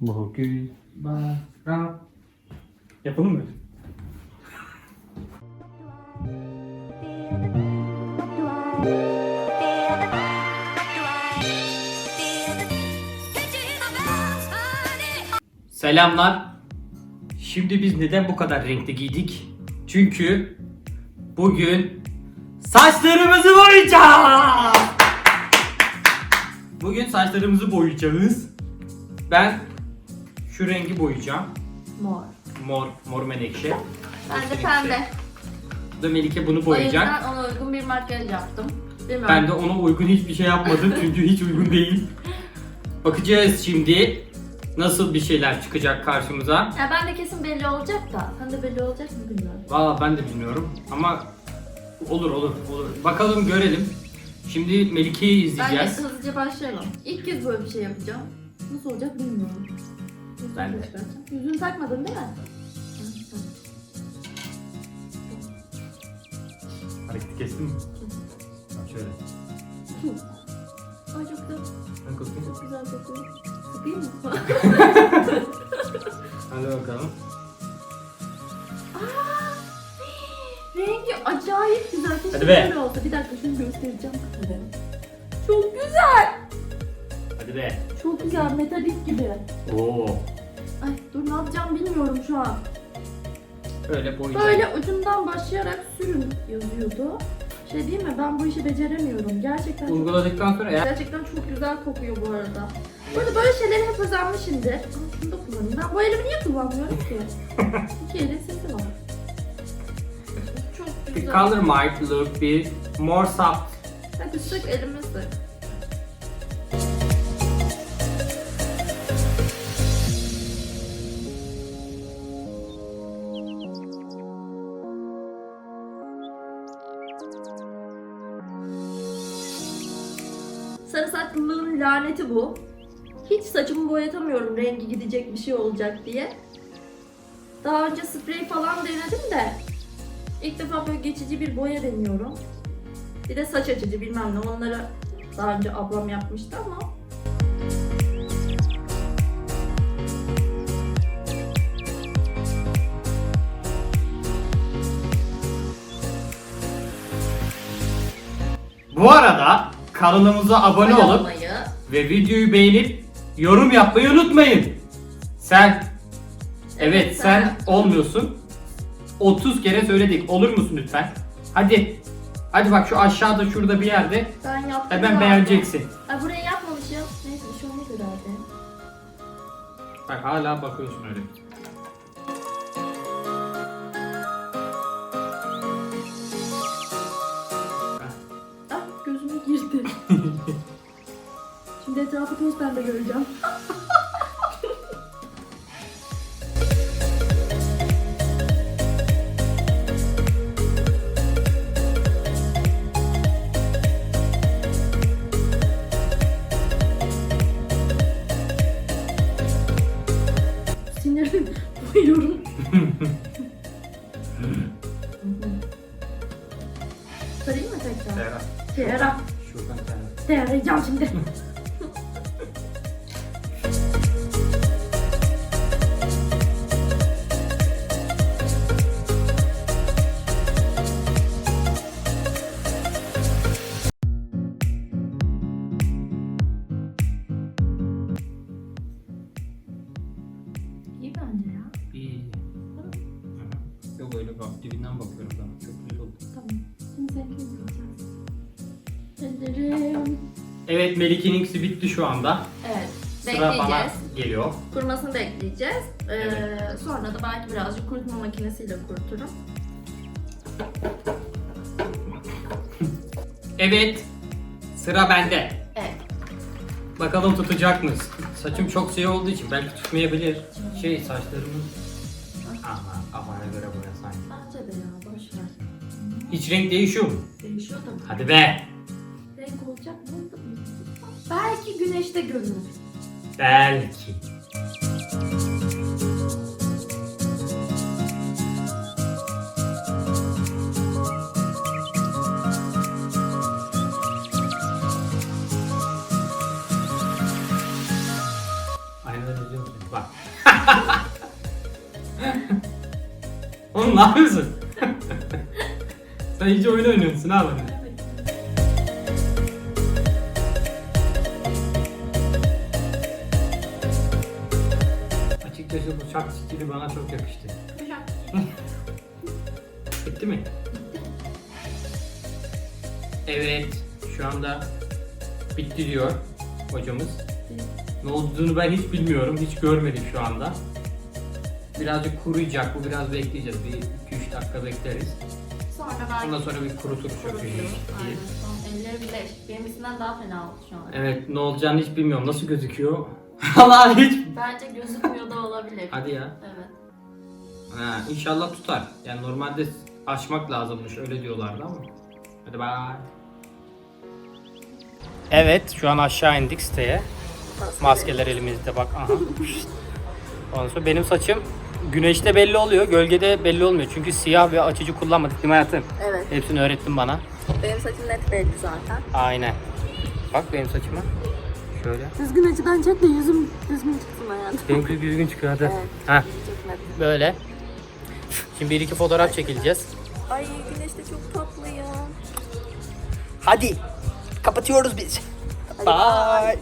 Bugün bayram. Yapalım mı? Selamlar. Şimdi biz neden bu kadar renkli giydik? Çünkü bugün saçlarımızı boyayacağız. Bugün saçlarımızı boyayacağız. Ben şu rengi boyayacağım. Mor. Mor, mor menekşe. Ben de pembe. Bu da Melike bunu O boyayacak. yüzden ona uygun bir makyaj yaptım. Bilmiyorum. Ben de ona uygun hiçbir şey yapmadım çünkü hiç uygun değil. Bakacağız şimdi nasıl bir şeyler çıkacak karşımıza. Ya ben de kesin belli olacak da. Sen de belli olacak mı bilmiyorum. Valla ben de bilmiyorum ama olur olur olur. Bakalım görelim. Şimdi Melike'yi Bence izleyeceğiz. hızlıca başlayalım. İlk kez böyle bir şey yapacağım. Nasıl olacak bilmiyorum. Ben de. Yüzünü takmadın değil mi? Hareketi kestin mi? Bak şöyle. Ay çok güzel. Ben kokayım. Çok güzel kokuyor. Sıkayım mı? Hadi bakalım. Aa, rengi acayip güzel. Keşke Hadi be. böyle olsa. Bir dakika şunu göstereceğim. Çok güzel. Hadi be. Çok güzel. Metalik gibi. Oo. Ay dur ne yapacağım bilmiyorum şu an. Böyle boyayacağım. Böyle ucundan başlayarak sürün yazıyordu. Şey değil mi ben bu işi beceremiyorum. Gerçekten Uyguladıktan sonra eğer gerçekten çok güzel kokuyor bu arada. Bu arada böyle şeyleri hep özenmişimdir. Ama şunu da kullanayım. Ben bu elimi niye kullanmıyorum ki? İki elin sesi var. Çok the güzel. color might look be more soft. Hadi sık elimi sık. Sarı saçlılığın laneti bu. Hiç saçımı boyatamıyorum rengi gidecek bir şey olacak diye. Daha önce sprey falan denedim de ilk defa böyle geçici bir boya deniyorum. Bir de saç açıcı bilmem ne onları daha önce ablam yapmıştı ama Bu arada kanalımıza abone olup Boyamayı. ve videoyu beğenip yorum yapmayı unutmayın. Sen Evet sen olmuyorsun. 30 kere söyledik. Olur musun lütfen? Hadi. Hadi bak şu aşağıda şurada bir yerde Ben yaptım. hemen galiba. beğeneceksin. Ay burayı yapmamışım. Neyse bir şey olmaz herhalde. Bak hala bakıyorsun öyle. Etrafı toz pembe göreceğim. Sinirim boyuyorum. Sarayım mı tekrar? Serap. Serap. Şuradan sen. Değerleyeceğim şimdi. dibinden bakıyorum ben. Çok güzel oldu. Tamam. Şimdi seninkini yapacağız. Ellerim. Evet Melike'ninkisi bitti şu anda. Evet. Sıra bana Bekleyeceğiz. geliyor. Kurumasını bekleyeceğiz. Ee, Evet. Sonra da belki birazcık kurutma makinesiyle kuruturum. Evet. Sıra bende. Evet. Bakalım tutacak mı? Saçım çok şey olduğu için belki tutmayabilir. Şey saçlarımın... Aha kafana göre boyasan. Bence de ya boş ver. Hiç renk değişiyor mu? Değişiyor da. Hadi be. Renk olacak mı? Belki güneşte görünür. Belki. Ne yapıyorsun? Sen iyice oyun oynuyorsun ha bana. Açıkçası bu şak stili bana çok yakıştı. Bitti mi? Evet, şu anda bitti diyor hocamız. Ne olduğunu ben hiç bilmiyorum, hiç görmedim şu anda. Birazcık kuruyacak, bu biraz bekleyeceğiz. Bir 2-3 dakika bekleriz. Sonra belki Ondan sonra bir kurutur kurutuyor. söküyoruz. Aynen. Son elleri bile benimkisinden daha fena oldu şu an. Evet, ne olacağını hiç bilmiyorum. Nasıl gözüküyor? Allah hiç. Bence gözükmüyor da olabilir. Hadi ya. Evet. Ha, inşallah tutar. Yani normalde açmak lazımmış öyle diyorlardı ama. Hadi bay. Evet şu an aşağı indik siteye. Maskeler elimizde bak aha. Ondan sonra benim saçım güneşte belli oluyor, gölgede belli olmuyor. Çünkü siyah ve açıcı kullanmadık değil mi hayatım? Evet. Hepsini öğrettin bana. Benim saçım net belli zaten. Aynen. Bak benim saçıma. Şöyle. Düzgün açıdan çek de yüzüm düzgün çıksın hayatım. Benimki düzgün çıkıyor hadi. Evet. Çok net. böyle. Şimdi bir iki fotoğraf çekileceğiz. Ay güneş de çok tatlı ya. Hadi. Kapatıyoruz biz. Hadi Bye.